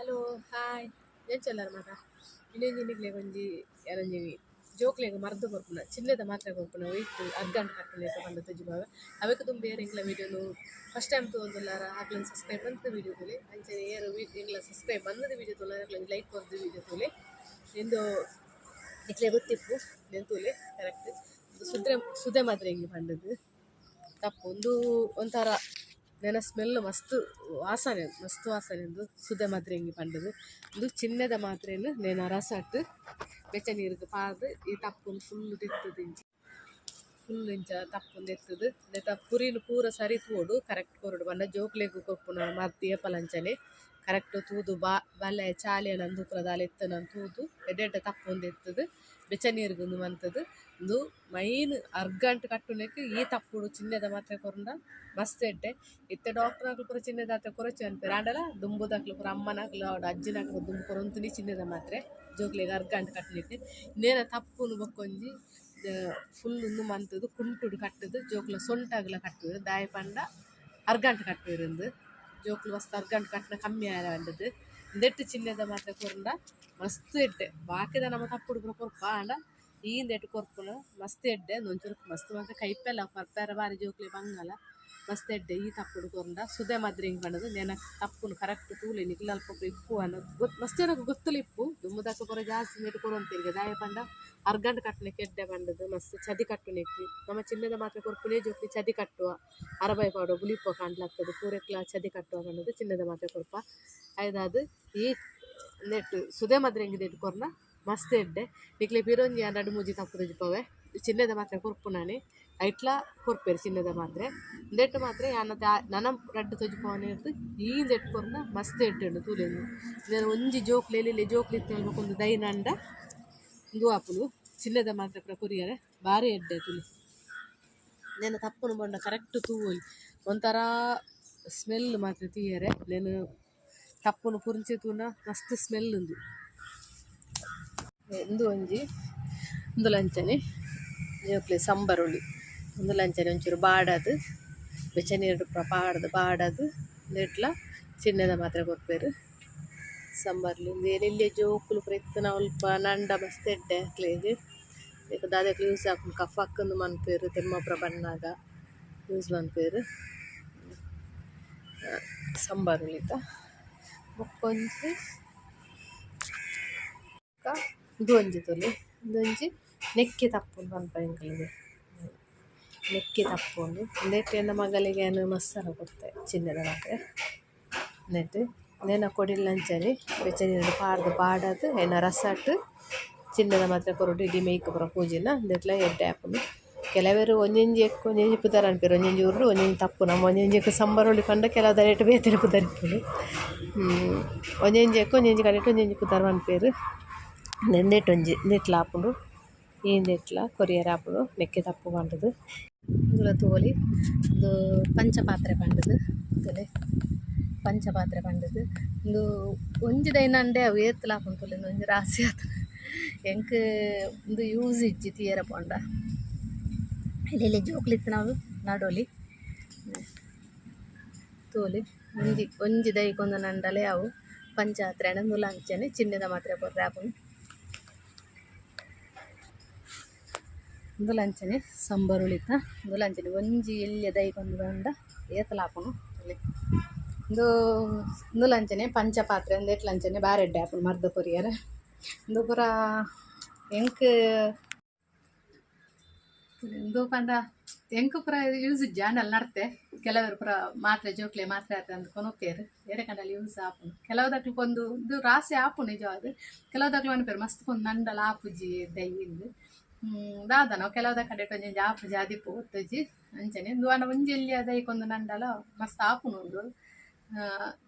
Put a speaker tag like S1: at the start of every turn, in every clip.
S1: Hello, hi. ಎಂಚಲ್ಲರ ಮಾತ ಇನ್ನೊಂಜಿನಿಗ್ಲೆ ಒಂಜಿ ಎರೊಂಜಿ ಜೋಕ್ಲೆಗ್ ಮರ್ದು ಕೊರ್ಪುನ ಚಿನ್ನದ ಮಾತ್ರ ಕೊರ್ಪುನ ಒಯ್ತು ಅರ್ಗಂಟ್ ಕಟ್ಟುನ ಬಂದ ತುಜುಬಾವೆ ಅವಕ್ಕೆ ತುಂಬ ಬೇರೆ ಎಂಗ್ಲ ಫಸ್ಟ್ ಟೈಮ್ ತೋಂದುಲ್ಲಾರ ಆಗ್ಲನ್ ಸಬ್ಸ್ಕ್ರೈಬ್ ಬಂದ ವೀಡಿಯೋ ತೋಲೆ. ಅಂಚೆ ಏರ್ ಎಂಗ್ಲ ಸಬ್ಸ್ಕ್ರೈಬ್ ಬಂದದ ವೀಡಿಯೋ ತೋಲೆ ಲೈಕ್ ಕೊರ್ದು ವೀಡಿಯೋ ತೋಲೆ. ಎಂದು ಇಟ್ಲೆ ಗೊತ್ತಿಪ್ಪು ನೆಂತೂಲೆ ಕರೆಕ್ಟ್ ಸುದ್ರೆ, ಸುದೆ ಮಾತ್ರ ಹೆಂಗೆ ಬಂದದ್ದು? ತಪ್ಪು. ಒಂದು ಒಂಥರ ನೆನ ಸ್ಮೆಲ್ ಮಸ್ತು ವಾಸನೆ ಮಸ್ತು ವಾಸನೆ ಒಂದು ಸುದೆ ಮಾತ್ರೆ ಹೆಂಗೆ ಪಂಡದು. ಒಂದು ಚಿನ್ನದ ಮಾತ್ರೆಯನ್ನು ನೆನ ಹಾಕಿ ಬೆಚ್ಚ ನೀರಿಗೆ ಪಾರ್ದು ಈ ತಪ್ಪುಂದು ಫುಲ್ ತೆತ್ತದು ಇಂಚಿ ಫುಲ್ ಇಂಚ ತಪ್ಪೊಂದು ಎತ್ತದು. ನೆತ ಪುರಿನ ಪೂರ ಸರಿ ತೂಡು ಕರೆಕ್ಟ್ ಕೊರಡು ಬಂಡ ಕೊಪ್ಪು ಕೊಪ್ಪುನ ಮರ್ತಿ ಏಪಲಂಚನೆ ಕರೆಕ್ಟ್ ತೂದು ಬಾ ಬಲೆ ಚಾಲಿಯನ ಎತ್ತ ಎತ್ತನ ತೂದು ಎಡ್ಡೆಡ್ಡ ತಪ್ಪೊಂದು ಎತ್ತದು. ಬೆಚ್ಚ ನೀರಿಗೊಂದು ಮಂತದು ಒಂದು ಮೈನ್ ಅರ್ಗಂಟ್ ಕಟ್ಟುನಕ್ಕೆ ಈ ತಪ್ಪುಡು ಚಿನ್ನದ ಮಾತ್ರೆ ಕೊರಂಡ ಮಸ್ತ್ ಎಡ್ಡೆ ಇತ್ತೆ ಡಾಕ್ಟರ್ ಆಗ್ಲು ಪೂರ ಚಿನ್ನದ ಮಾತ್ರೆ ಕೊರಚು ಅನ್ಪೇರು ಆಂಡಲ ದುಂಬುದಕ್ಲು ಪೂರ ಅಮ್ಮನಕ್ಲು ಅವಡ ಅಜ್ಜಿನಾಗ್ಲು ದುಂಬು ಕೊರೊಂತುನಿ ಚಿನ್ನದ ಮಾತ್ರೆ. ಜೋಕ್ಲೆಗ್ ಅರ್ಗಂಟ್ ಕಟ್ಟಲಿಕ್ಕೆ ಇನ್ನೇನ ತಪ್ಪುನು ಬೊಕ್ಕೊಂಜಿ ಫುಲ್ ಉಂದು ಮಂತದು ಕುಂಟುಡು ಕಟ್ಟದು ಜೋಕ್ಲ ಸೊಂಟಾಗ್ಲ ಕಟ್ಟುವರು ದಾಯ ಪಂಡ ಅರ್ಗಂಟ್ ಕಟ್ಟುವಿರಂದು. ಜೋಕ್ಲು ಮಸ್ತ್ ಅರ್ಗಂಟ್ ಕಟ್ಟನ ಕಮ್ಮಿ ಆಯಂಡದು ಇಂದೆಟ್ಟು ಚಿನ್ನದ ಮಾತ್ರೆ ಕೊರಂಡ ಮಸ್ತ್ ಎಡ್ಡೆ ಬಾಕಿದ ನಮ್ಮ ತಪ್ಪುಡು ಪೂರ ಕೊರ್ಪ ಆಂಡ ಈಂದ ಎಟ್ಟು ಕೊರ್ಪುನ ಮಸ್ತ್ ಎಡ್ಡೆ ಒಂಚೂರು ಮಸ್ತ್ ಮಾತ್ರ ಕೈಪೆಲ್ಲ ಪರ್ಪೆರ ಬಾರಿ ಜೋಕ್ಲೆ ಬಂಗಲ ಮಸ್ತ್ ಎಡ್ಡೆ ಈ ತಪ್ಪುಡು ಕೊರ್ಂಡ ಸುದೆ ಮದ್ರಿ ಹಿಂಗೆ ಪಂಡದು ನೆನ ತಪ್ಪುನು ಕರೆಕ್ಟ್ ತೂಲೆ ನಿಕ್ಲ ಅಲ್ಪ ಇಪ್ಪು ಅನ್ನೋದು ಗೊತ್ತು ಮಸ್ತ್ ಜನಕ್ಕೆ ಗೊತ್ತಲ್ಲ ಇಪ್ಪು? ದುಮ್ಮದಕ್ಕ ಪೂರ ಜಾಸ್ತಿ ನೆಟ್ಟು ಕೊಡುವಂತಿರ್ಗೆ ದಾಯ ಪಂಡ. ಅರ್ಗಂಟ್ ಕಟ್ಟನೆ ಎಡ್ಡೆ ಪಂಡದು, ಮಸ್ತ್ ಚದಿ ಕಟ್ಟುನೆಕ್ಕಿ ನಮ್ಮ ಚಿನ್ನದ ಮಾತ್ರ ಕೊರ್ಪುನೆ ಜೊತೆ ಚದಿ ಕಟ್ಟುವ. ಅರಬೈ ಪಾಡು ಬುಲಿಪ ಕಾಣ್ಲಾಗ್ತದೆ. ಪೂರೆಕ್ಲ ಚದಿ ಕಟ್ಟುವ ಪಂಡದು ಚಿನ್ನದ ಮಾತ್ರ ಕೊರ್ಪ ಅದಾದ ಈ ನೆಟ್ಟು ಸುದೆ ಮದ್ರೆ ಹೆಂಗಿದೆ ಇಟ್ಕೊರ್ನ ಮಸ್ತ್ ಎಡ್ಡೆ. ನಿಕ್ಲೆ ಬಿರೋಂಜಿ ಎರಡು ಮೂಜಿ ತಪ್ಪು ಜಿಪ್ಪವೆ చిన్నది మాత్రం కొనుక్కున్నాను ఇట్లా కొరిపారు చిన్నది మాత్రం దెట్టు మాత్రం అన్నది ననం రెడ్డు ತೊಜ್ಪೋನೆ ಇರ್ತದೆ ಈಗಿನ ದೆಟ್ಕೊರ್ನ ಮಸ್ತ್ ಇಟ್ಟೆಂಡು ತೂಲೆಂದು ಇದನ್ನು ಒಂಜಿ ಜೋಕ್ಲೆಲೆ ಜೋಕ್ಲಿತ್ತು ಅನ್ಬೇಕೊಂದು ದೈನಂಡ. ದುವಾಪುಲು ಚಿನ್ನದ ಮಾತ್ರ ಪ್ರಕುರಿಯರೆ ಭಾರಿ ಎಡ್ಡೆ ತುಲಿ. నేను తప్పును మొన్న కరెక్ట్ తూవలి ಒಂಥರ ಸ್ಮೆಲ್ ಮಾತ್ರ ತೀಯರೆ నేను ತಪ್ಪುನು ಪುರುಂಚೆ ತೂನ ಮಸ್ತ್ ಸ್ಮೆಲ್ ಉಂದು ಎಂದು ಒಂಜಿ ಒಂದು ಲಂಚನೆ. ಜೋಕ್ಲೆ ಸಂಬರುಳಿ. ಒಂದು ಲಂಚನೆ ಒಂಚೂರು ಬಾಡದು. ಬೆಚ್ಚ ನೀರು ಪಾಡದು, ಬಾಡದು. ನೆಟ್ಲ ಚಿನ್ನದ ಮಾತ್ರ ಕೊರ್ಪೇರು ಸಂಬರ್ಲಿ ಎಲ್ಲೆಲ್ಲಿ ಜೋಕುಲು ಪ್ರಯತ್ನ ಅಲ್ಪ ನಂಡ ಮಸ್ತ್ ಎಡ್ಡೆ ಕ್ಲೇಜ್ ಈಗ ದಾದಕ್ಕೆ ಯೂಸ್ ಹಾಕೊಂಡು, ಕಫ್ ಹಾಕೊಂಡು ಮನ್ಪೇರು ತೆಮ್ಮಪ್ರ ಬಣ್ಣಾಗ. ಯೂಸ್ ಮನ್ಪೇರು ಸಂಬಾರು ಉಳಿತ ಬೊಕ್ಕೊಂಜಿ ಇದು ಒಂಜಿ ತೊಲಿ. ಇದೊಂಜಿ ನೆಕ್ಕಿ ತಪ್ಪು ಮನ್ಪ ಎಂಕಲಿಗೆ ನೆಕ್ಕಿ ತಪ್ಪುಂಡು ನೆಟ್ಟು ಎನ್ನ ಮಗಳಿಗೆ ಏನು ಮಸ್ಸಾರ ಕೊಡ್ತೆ ಚಿನ್ನದ ಮಾತ್ರೆ ನೆಟ್ಟು ನೆನ ಕೊಡಿಲ್ಲಂಚನೆ ಬೆಚ್ಚ ನೀರು ಪಾಡ್ದು ಪಾಡದು ಎನ್ನ ರಸಟ್ಟು ಚಿನ್ನದ ಮಾತ್ರೆ ಕೊರಡು ಇಡೀ ಮೇಯ್ಕ್ ಪೂರ ಪೂಜಿನ ಅಂದೆಟ್ಲ ಎಡ್ಡೆ ಆಪುಂಡು ಕೆಲವೆರು ಒಂಜೊಂಜಿ ಎಕ್ಕು ಒಂಜೊಂಜಿ ಪುದರ್ ಅನ್ಪೇರು ಒಂಜೊಂಜಿ ಉರುಳು ಒಂಜೊಂಜಿ ತಪ್ಪು ನಮ್ಮ ಒಂಜೊಂಜಿ ಎಕ್ಕು ಸಂಬರೊಳಿ ಪಂಡ ಕೆಲವು ದರೇಟ್ ಬೇತೆರೆ ಪುದರ್ ಇಪ್ಪುಡು ಒಂಜೊಂಜಿ ಎಕ್ಕು ಒಂಜೊಂಜಿ ಕಡೆಟ್ ಒಂಜೊಂಜಿ ಪುದರ್ ಅನ್ಪೇರು ನೆಂದೆಟ್ ಒಂಜಿ ನೆಟ್ಲ ಆಪುಂಡು ಈಂದೆಟ್ಲ ಕೊರಿಯರ್ ಆಪುಂಡು ನೆಕ್ಕೆ ತಪ್ಪು ಪಂಡದು. ಉಂದು ತೋಲಿ ಪಾತ್ರೆ ಪಂಚಪಾತ್ರೆ ಪಂಡದು. ತೋಲೆ ಪಂಚಪಾತ್ರೆ ಪಂಡದು. ಇಂದು ಒಂಜಿ ದೈನಂಡೆ ಅವು ಏತ್ಲ ಆಪುಂಡು ಒಂಜಿ ರಾಸಿ ಆತನ ಎಂಕ್ ಉಂದು ಯೂಸ್ ಇಜ್ಜಿ ತೀಯರ ಪೋಂಡ. ಇಲ್ಲಿ ಜೋಕ್ಲಿತ್ತು ನಾವು, ನಡೋಲಿ. ತೋಲಿ ಒಂಜಿ ಒಂಜಿ ದೈಕೊಂದು ನಂಡಲೆ ಅವು ಪಂಚಾತ್ರೆ ಮುಲಾಂಚನೆ ಚಿನ್ನದ ಮಾತ್ರೆ ಕೊರ್ರೆ ಆಪುನು ಮುಲಾಂಚನೆ ಸಂಬರುಳಿತ ಉಂದುಲಂಚನೆ ಒಂಜಿ ಎಲ್ಲಿಯ ದೈಕೊಂದು ದಂಡ ಏತಲಾಪುನು ಅಲ್ಲಿ ಉಂದು ಉಂದುಲಂಚನೆ ಪಂಚಪಾತ್ರೆ, ಒಂದು ಎಟ್ಲಂಚನೆ ಬಾರೆಡ್ಡೆ ಆಪುನು ಮರ್ದ ಕೊರಿಯರೆ ಉಂದು ಪೂರ ಎಂಕ್ ಉಂದು ಪಂಡ ಎಂಕ್ ಪೂರ ಯೂಸ್ ಜಾಂಡಲ್ ನಡ್ತೆ. ಕೆಲವರು ಪೂರ ಮಾತ್ರೆ ಜೋಕ್ಲೆ ಮಾತ್ರೆ ಆತ ಅಂದ್ ಕೊನೋಕೇರು ಬೇರೆ ಕಂಡಲ್ಲಿ ಯೂಸ್ ಆಪುನು ಕೆಲವುದಕ್ಲು ಒಂದು ಇದು ರಾಸಿ ಆಪು ನಿಜ ಅದು ಕೆಲವುದಕ್ಲು ಅನ್ಪೇರು ಮಸ್ತ್ ಕೊಂದು ನಂಡಲ ಆಪುಜಿ ದೈ ದಾದ ನಾವು ಕೆಲವುದ ಕಡೆ ಒಂಜಿ ಆಪು ಜಾದಿಪ್ಪು ಅಂಚನೆ ಇಂದು ಅಣ್ಣ ಒಂಜಿ ಎಲ್ಲಿ ದೈಕೊಂದು ನಂಡಲ, ಮಸ್ತ್ ಆಪುನು ಒಂದು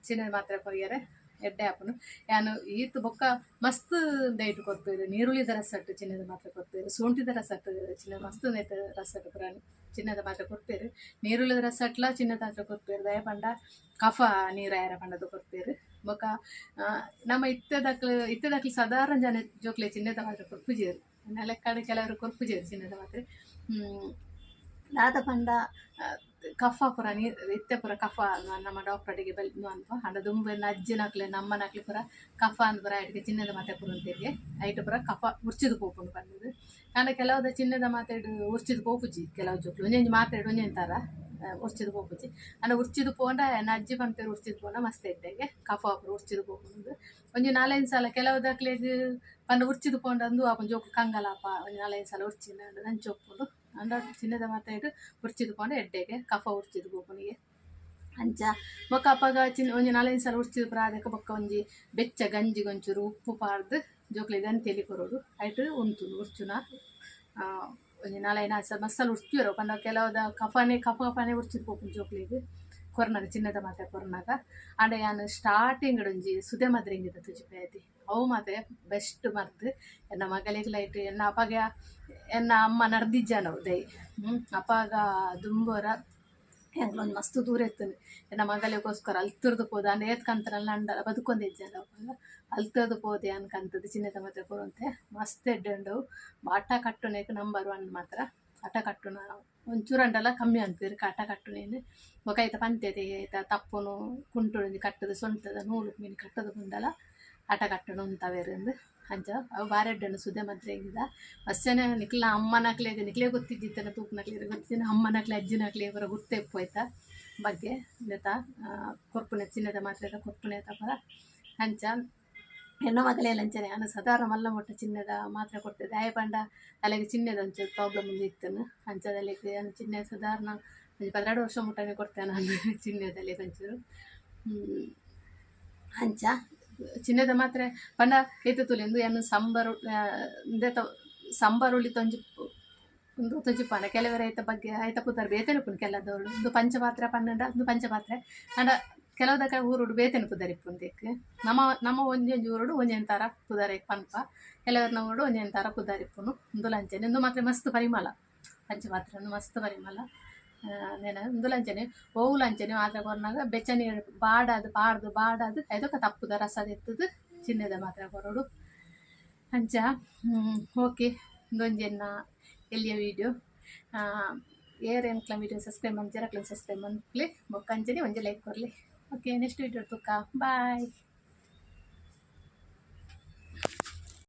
S1: ಚಿನ್ನದ ಮಾತ್ರ ಕೊರಿಯರೆ ಎಡ್ಡೆ ಆಪುನು ಯಾನು ಈತ್ ಬೊಕ್ಕ ಮಸ್ತ್ ದೈಟ್ ಕೊರ್ಪೇರು ನೀರುಳ್ಳಿದ ರಸಟ್ಟು ಚಿನ್ನದ ಮಾತ್ರೆ ಕೊರ್ಪೇರು ಸೋಂಟಿದ ರಸಟ್ಟು ಚಿನ್ನ ಮಸ್ತ್ ನೆಟ್ ರಸಟ್ಟು ಪುರ ಚಿನ್ನದ ಮಾತ್ರ ಕೊರ್ಪೇರು ನೀರುಳ್ಳಿದ ರಸಟ್ಲ ಚಿನ್ನದ ಮಾತ್ರ ಕೊರ್ಪೇರು ದಯ ಪಂಡ ಕಫ ನೀರಾಯರ ಪಂಡದ ಕೊರ್ಪೇರು ಬೊಕ್ಕ ನಮ್ಮ ಇತ್ತದಕ್ಲು ಇತ್ತದಕ್ಲು ಸಾಧಾರಣ ಜನ ಜೋಕ್ಲೆ ಚಿನ್ನದ ಮಾತ್ರ ಕೊರ್ಪುಜೇರು ನೆಲಕ್ಕಾಡು ಕೆಲವರು ಕೊರ್ಪುಜೇರು ಚಿನ್ನದ ಮಾತ್ರೆ
S2: ದಾದ ಪಂಡ
S1: ಕಫ ಪುರ ನೀ ಇತ್ತೆ ಕಫ ನಮ್ಮ ಡಾಕ್ಟರ್ಗೆ ಬಲ್ ಅನ್ಪ ಅಂಡ ದುಂಬೆನ ಅಜ್ಜಿನಕ್ಲೆ ನಮ್ಮನಕ್ಲೆ ಪುರ ಕಫ ಅಂದ್ ಪುರ ಐಟಿಗೆ ಚಿನ್ನದ ಮಾತೆ ಪುರ ಅಂತಿಗೆ ಐಟ್ ಪುರ ಕಫ ಉರ್ಚಿದ ಪೋಪುಂಡು ಬಂದದು ಅಂಡ ಕೆಲವದ ಚಿನ್ನದ ಮಾತಾಡು ಉರ್ಚಿದ ಪೋಪುಜಿ ಕೆಲವು ಜೋಕ್ಲು ಒಂಜೊಂಜಿ ಮಾತಾಡು ಒಂಜೊಂದು ಥರ ಉರ್ಚಿದು ಪೋಪುಜಿ. ಆಂಡ ಉರ್ಚಿದು ಪೋಂಡ ಅಜ್ಜಿ ಪಂಪೇರು ಉರ್ಚಿದು ಪೋಂಡ, ಮಸ್ತ್ ಇದ್ದೆಗೆ ಕಫ ಪುರ ಉರ್ಚಿದು ಪೋಪುಂಡು ಒಂಜಿ ನಾಲೈದು ಸಲ ದಾಖಲೆ ಪಂಡ ಉರ್ಚಿದು ಪೋಂಡ ಅಂದು ಆಪನ್ ಜೋಕು ಕಂಗಲಾಪ, ಒಂಜಿ ನಾಲೈದು ಸಲ ಉರ್ಚಿನ ನಂಚು ಒಪ್ಪುಂಡು ಅಂಡ ಚಿನ್ನದ ಮಾತಾಡು ಉರ್ಚಿದು ಪೋಂಡ ಎಡ್ಡೆಗೆ, ಕಫ ಉರ್ಚಿದು ಹೋಗುನಿಗೆ ಅಂಚ ಬೊಕ್ಕ ಅಪ್ಪಗ ಚಿನ್ನ ಒಂಜಿ ನಾಲೈದು ಸಲ ಉರ್ಚಿದು ಪುರ ಅದಕ್ಕೆ ಬೊಕ್ಕ ಒಂಜಿ ಬೆಚ್ಚ, ಗಂಜಿ, ಗೊಂಚೂರು, ಉಪ್ಪು ಪಾರ್ದು ಜೋಕ್ಲೆ ಗಂತೆಲಿ ಕೊರೋಡು ಆಯ್ತು ಉಂತು ಉರ್ಚುನ ನಾಲೈ ನಾಲ್ಕು ಸಲ ಮಸಾಲ ಉರ್ಚಿರೋ ಪಂಡ ಕೆಲವುದ ಕಫನೆ, ಕಫ ಕಫಾನೆ ಪೋಪುಂಡು ಜೋಕ್ಲಿಗೆ. ಕೊರ್ನಾಗ, ಚಿನ್ನದ ಮಾತೆ ಕೊರ್ನಾಗ. ಆಂಡ ಯಾನು ಸ್ಟಾರ್ಟಿಂಗ್ ಒಂಜಿ ಸುದೆ ಮದ್ರಿಂಗಿದ ತುಜಿಪೆ ಐತಿ ಅವು ಮಾತೆ ಬೆಸ್ಟ್ ಮರ್ದು. ಎನ್ನ ಮಗಳಿಗೆ ಲೈಟ್ ಎನ್ನ ಅಪ್ಪಗ, ಎನ್ನ ಅಮ್ಮ ನಡ್ದಿಜ್ಜಾನವು ದೈ. ಅಪ್ಪಾಗ ದುಂಬೋರ ಒಂದು ಮಸ್ತ್ ದೂರ ಇರ್ತದೆ. ನಮ್ಮ ಮಗಳಿಗೋಸ್ಕರ ಅಲ್ತಿರ್ದು ಪೋದ ಅಂಡ ಏತ್ಕಂತನಲ್ಲ ಅಂಡಲ ಬದುಕೊಂದಿಜ್ಜಾನ ಅಪ್ಪಾಗ ಅಲ್ತದ್ದು ಪೋದೆ ಅನ್ಕಂತದ್ದು ಚಿನ್ನದ ಮಾತೆ ಕೊಡುವಂತೆ ಮಸ್ತ್ ಎಡ್ಡೆಂಡು ಆಟ ನಂಬರ್ ಒನ್ ಮಾತ್ರ. ಆಟ ಕಟ್ಟುನ ಅಂಡಲ್ಲ, ಕಮ್ಮಿ ಅನ್ಪೇರು ಆಟ ಕಟ್ಟುನೇನು ಬೊಕೈತ ಪಂತೆದೆ ಐತ ತಪ್ಪುನು ಕುಂಟುಳು ಕಟ್ಟದು, ಸೊಂಟದ ನೂಲು ಮೀನು ಕಟ್ಟದು ಕುಂಡಲ ಆಟ ಕಟ್ಟುನು ಅಂತವೇರಂದು ಅಂಚ ಅವು ಬಾರೆಡ್ಡನು ಸುದೆ ಮದ್ರೆ ಹೆಂಗಿದ ಮಸ್ಸನೆ ನಿಕ್ಲ ಅಮ್ಮನಕ್ಲೆಗೆ ನಿಕ್ಲೆ ಗೊತ್ತಿದ್ದಿತ್ತನ ತೂಪನಕ್ಲೆ ಗೊತ್ತಿನ ಅಮ್ಮನಕ್ಲೆ ಅಜ್ಜಿನಕ್ಲೆ ಇವರ ಗುರ್ತೆಪ್ಪು ಆಯ್ತಾ ಬಗ್ಗೆ ನೆತ ಕೊರ್ಪುನೆ ಚಿನ್ನದ ಮಾತ್ರ ಕೊರ್ಪುನೆ ತಪರ ಅಂಚ, ಹೆಣ್ಣು ಮಗಲೇ ಲಂಚನೆ ನಾನು ಸದಾರ ಮಲ್ಲ ಮೊಟ್ಟ ಚಿನ್ನದ ಮಾತ್ರ ಕೊಡ್ತೇವೆ ದಾಯ ಪಂಡ ಅಲ್ಲಿಗೆ ಚಿನ್ನದ ಒಂಚೂರು ಪ್ರಾಬ್ಲಮ್ ಇತ್ತು ಅಂಚದಲ್ಲಿ ಚಿನ್ನ ಸಾಧಾರಣ ಒಂದು ಪನ್ನೆರಡು ವರ್ಷ ಮುಟ್ಟನೆ ಕೊಡ್ತೇನೆ ನಾನು ಚಿನ್ನದಲ್ಲಿ ಒಂಚೂರು. ಅಂಚ ಚಿನ್ನದ ಮಾತ್ರೆ ಪಂಡ ಏತು ತುಲಿಂದು ಏನು ಸಂಬರು ಇಂದೆತ ಸಂಬರು ಉಳಿ ತೊಂಜಿ, ಒಂದು ತೊಂಜಿ ಪಾನ. ಕೆಲವರ ಐತ ಬಗ್ಗೆ ಐತ ಕೂತಾರೆ ಬೇತೆ ಪುನ್ ಕೆಲದವಳು ಒಂದು ಪಂಚಪಾತ್ರೆ ಪಂಡ ಒಂದು ಪಂಚಪಾತ್ರೆ. ಅಂಡ ಕೆಲವುದಕ್ಕೆ ಊರುಡು ಬೇತನೆ ಪುದರ್ ನಮ ನಮ್ಮ ನಮ್ಮ ಒಂಜೊಂಜಿ ಊರುಡು ಒಂಜೊಂದು ಥರ ಪುದರ್ ಪನ್ಪ. ಕೆಲವರ್ನ ಊರುಡು ಒಂಜೊಂದು ಥರ ಪುದರ್ ಇಪ್ಪುನು ಒಂದು ಲಂಚನೆ. ಒಂದು ಮಾತ್ರ ಮಸ್ತ್ ಪರಿಮಳ. ಪಂಚಪಾತ್ರೆ ಒಂದು ಮಸ್ತ್ ಪರಿಮಳ. ಲಂಚನೆ ಓವು ಲಂಚನೆ బెచ్చని ಕೊರ್ನಾಗ ಬೆಚ್ಚನೆ ಬಾಡದು ಬಾಡದು ಬಾಡದು ಐದೊಕ್ಕ ತಪ್ಪುದ, ರಸದ ಎತ್ತದು, ಚಿನ್ನದ ಮಾತ್ರ ಕೊರೋಡು ಅಂಚ ಓಕೆ, ಇಂದೊಂಜೆನ್ನ ಎಲ್ಲಿಯ ವೀಡಿಯೋ ಏರ್ ಎನ್ಕ್ಲ ವೀಡಿಯೋ ಸಬ್ಸ್ಕ್ರೈಬ್ ಮಂಜರಕ್ಲ ಸಬ್ಸ್ಕ್ರೈಬ್ ಮಂತ್ಲಿ ಬೊಕ್ಕ ಅಂಚನೆ ಒಂಜೆ ಲೈಕ್ ಕೊರ್ಲಿ ಓಕೆ ನೆಕ್ಸ್ಟ್ ವೀಡಿಯೋ ತುಕ್ಕ ಬಾಯ್